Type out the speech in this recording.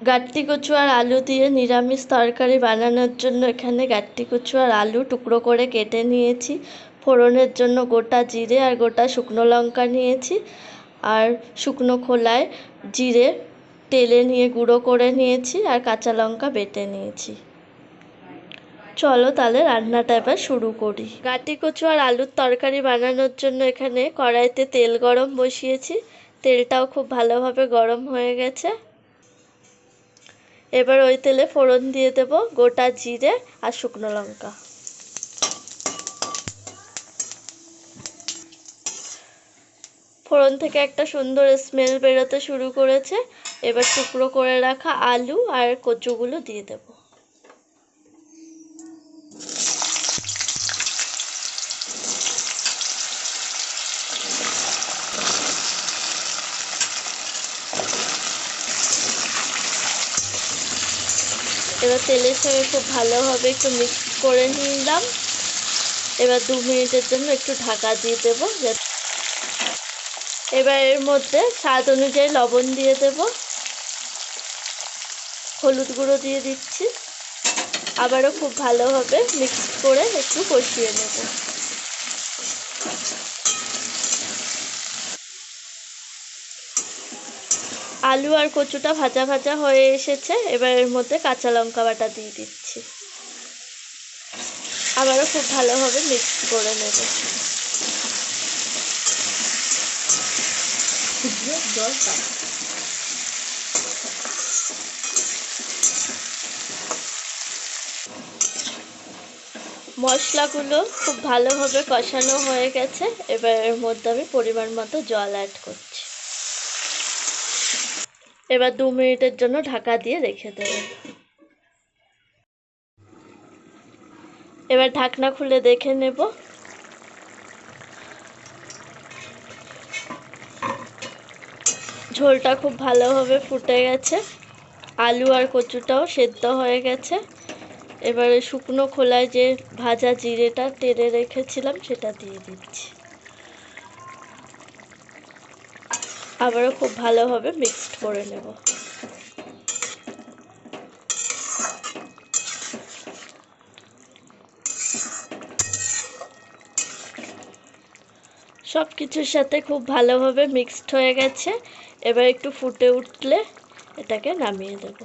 গাট্টি কচু আর আলু দিয়ে নিরামিষ তরকারি বানানোর জন্য এখানে গাট্টি কচু আর আলু টুকরো করে কেটে নিয়েছি। ফোড়নের জন্য গোটা জিরে আর গোটা শুকনো লঙ্কা নিয়েছি। আর শুকনো খোলায় জিরে তেলে নিয়ে গুঁড়ো করে নিয়েছি আর কাঁচা লঙ্কা বেটে নিয়েছি। চলো তাহলে রান্নাটা এবার শুরু করি। গাটি কচু আর আলুর তরকারি বানানোর জন্য এখানে কড়াইতে তেল গরম বসিয়েছি। তেলটাও খুব ভালোভাবে গরম হয়ে গেছে। এবার ওই তেলে ফোড়ন দিয়ে দেব গোটা জিরে আর শুকনো লঙ্কা। ফোড়ন থেকে একটা সুন্দর স্মেল বেরোতে শুরু করেছে। এবার টুকরো করে রাখা আলু আর কচুগুলো দিয়ে দেব। এবার তেলের সঙ্গে খুব ভালোভাবে একটু মিক্স করে নিলাম। এবার দু মিনিটের জন্য একটু ঢাকা দিয়ে দেবো। এবার এর মধ্যে স্বাদ অনুযায়ী লবণ দিয়ে দেব। হলুদ গুঁড়ো দিয়ে দিচ্ছি। আবারও খুব ভালোভাবে মিক্স করে একটু কষিয়ে নেব। আলু আর কচুটা ভাজা ভাজা হয়ে এসেছে, এবার এর মধ্যে কাঁচা লঙ্কা বাটা দিয়ে দিচ্ছি। আবারও খুব ভালোভাবে মিক্স করে নেব। মশলাগুলো খুব ভালোভাবে কষানো হয়ে গেছে, এবার এর মধ্যে আমি পরিমাণ মতো জল অ্যাড করছি। এবার দু মিনিটের জন্য ঢাকা দিয়ে রেখে দেব। এবার ঢাকনা খুলে দেখে নেব। ঝোলটা খুব ভালোভাবে ফুটে গেছে। আলু আর কচুটাও সেদ্ধ হয়ে গেছে। এবারে শুকনো খোলায় যে ভাজা জিরেটা টেরে রেখেছিলাম, সেটা দিয়ে দিচ্ছি। আবারও খুব ভালোভাবে মিক্সড করে নেব। সব কিছুর সাথে খুব ভালোভাবে মিক্সড হয়ে গেছে। এবার একটু ফুটে উঠলে এটাকে নামিয়ে দেবো।